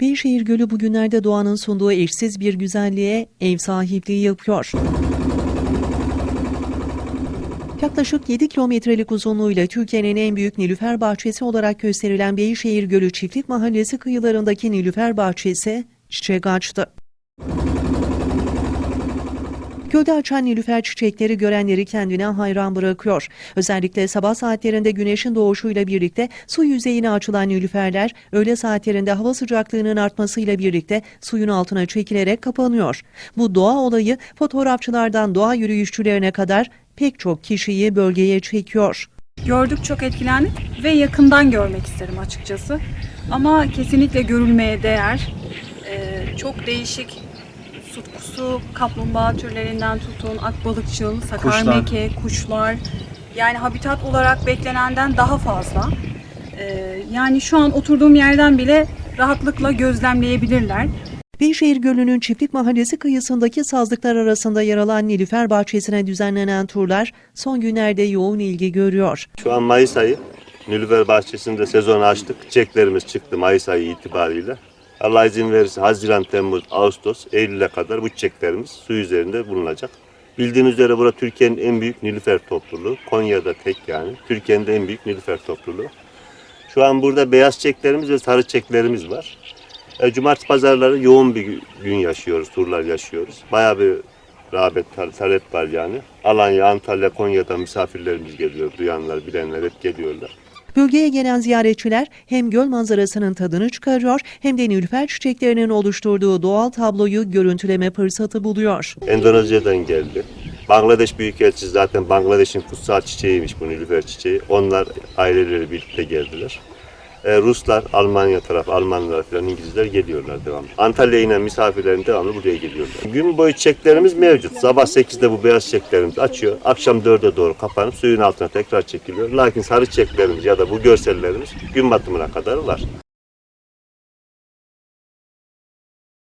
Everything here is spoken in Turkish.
Beyşehir Gölü bugünlerde doğanın sunduğu eşsiz bir güzelliğe ev sahipliği yapıyor. Yaklaşık 7 kilometrelik uzunluğuyla Türkiye'nin en büyük Nilüfer Bahçesi olarak gösterilen Beyşehir Gölü Çiftlik Mahallesi kıyılarındaki Nilüfer Bahçesi çiçek açtı. Gölde açan nilüfer çiçekleri görenleri kendine hayran bırakıyor. Özellikle sabah saatlerinde güneşin doğuşuyla birlikte su yüzeyine açılan nilüferler öğle saatlerinde hava sıcaklığının artmasıyla birlikte suyun altına çekilerek kapanıyor. Bu doğa olayı fotoğrafçılardan doğa yürüyüşçülerine kadar pek çok kişiyi bölgeye çekiyor. Gördük çok etkilendik ve yakından görmek isterim açıkçası. Ama kesinlikle görülmeye değer. Ee, çok değişik tutkusu, kaplumbağa türlerinden tutun, akbalıkçıl, sakar Kuşlar. meke, kuşlar. Yani habitat olarak beklenenden daha fazla. Ee, yani şu an oturduğum yerden bile rahatlıkla gözlemleyebilirler. Beyşehir Gölü'nün Çiftlik Mahallesi kıyısındaki sazlıklar arasında yer alan Nilüfer Bahçesi'ne düzenlenen turlar son günlerde yoğun ilgi görüyor. Şu an Mayıs ayı. Nilüfer Bahçesi'nde sezonu açtık. Çiçeklerimiz çıktı Mayıs ayı itibariyle. Allah izin verirse Haziran, Temmuz, Ağustos, Eylül'e kadar bu çiçeklerimiz su üzerinde bulunacak. Bildiğiniz üzere burada Türkiye'nin en büyük Nilüfer topluluğu. Konya'da tek yani. Türkiye'nin de en büyük Nilüfer topluluğu. Şu an burada beyaz çiçeklerimiz ve sarı çiçeklerimiz var. E, Cumartesi pazarları yoğun bir gün yaşıyoruz, turlar yaşıyoruz. Bayağı bir rağbet, tal- talep var yani. Alanya, Antalya, Konya'dan misafirlerimiz geliyor. Duyanlar, bilenler hep geliyorlar. Bölgeye gelen ziyaretçiler hem göl manzarasının tadını çıkarıyor hem de nilüfer çiçeklerinin oluşturduğu doğal tabloyu görüntüleme fırsatı buluyor. Endonezya'dan geldi. Bangladeş Büyükelçisi zaten Bangladeş'in kutsal çiçeğiymiş bu nilüfer çiçeği. Onlar aileleri birlikte geldiler. E, Ruslar, Almanya tarafı, Almanlar falan İngilizler geliyorlar devamlı. Antalya'ya inen misafirlerin devamlı buraya geliyorlar. Gün boyu çiçeklerimiz mevcut. Sabah 8'de bu beyaz çiçeklerimiz açıyor. Akşam 4'e doğru kapanıp suyun altına tekrar çekiliyor. Lakin sarı çiçeklerimiz ya da bu görsellerimiz gün batımına kadar var.